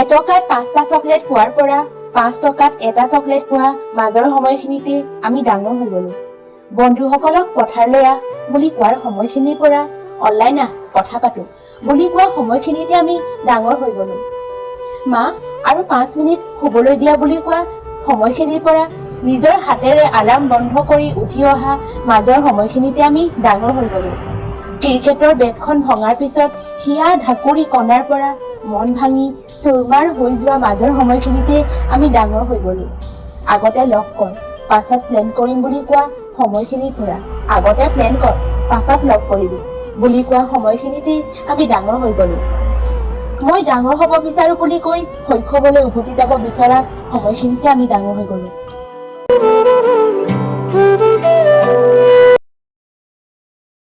এটকাত পাঁচটা চকলেট পোৱাৰ পৰা পাঁচ টকাত এটা চকলেট পোৱা মাজৰ সময়খিনিতে আমি ডাঙৰ হৈ গলো। বন্ধুসকলক পথাৰলৈ আহ বুলি কোৱাৰ সময়খিনিৰ পৰা অনলাইন আহ কথা পাতো বুলি কোৱা সময়খিনিতে আমি ডাঙৰ হৈ গলো। মা আৰু পাঁচ মিনিট শুবলৈ দিয়া বুলি কোৱা সময়খিনিৰ পৰা নিজৰ হাতেৰে আলাৰ্ম বন্ধ কৰি উঠি অহা মাজৰ সময়খিনিতে আমি ডাঙৰ হৈ গলো। ক্ৰিকেটৰ বেটখন ভঙাৰ পিছত হিয়া ঢাকুৰি কণাৰ পৰা মন ভাঙি চুৰমাৰ হৈ যোৱা মাজৰ সময়খিনিতে আমি ডাঙৰ হৈ গলো। আগতে লগ কৰ, পাছত প্লেন কৰিম বুলি কোৱা সময়খিনিৰ পৰা। আগতে প্লেন কৰ, পাছত লগ কৰিবি বুলি কোৱা সময়খিনিতে আমি ডাঙৰ হৈ গলো। মই ডাঙৰ হ'ব বিচাৰো বুলি কৈ শৈশৱলৈ উভতি যাব বিচৰা সময়খিনিতে আমি ডাঙৰ হৈ গলো।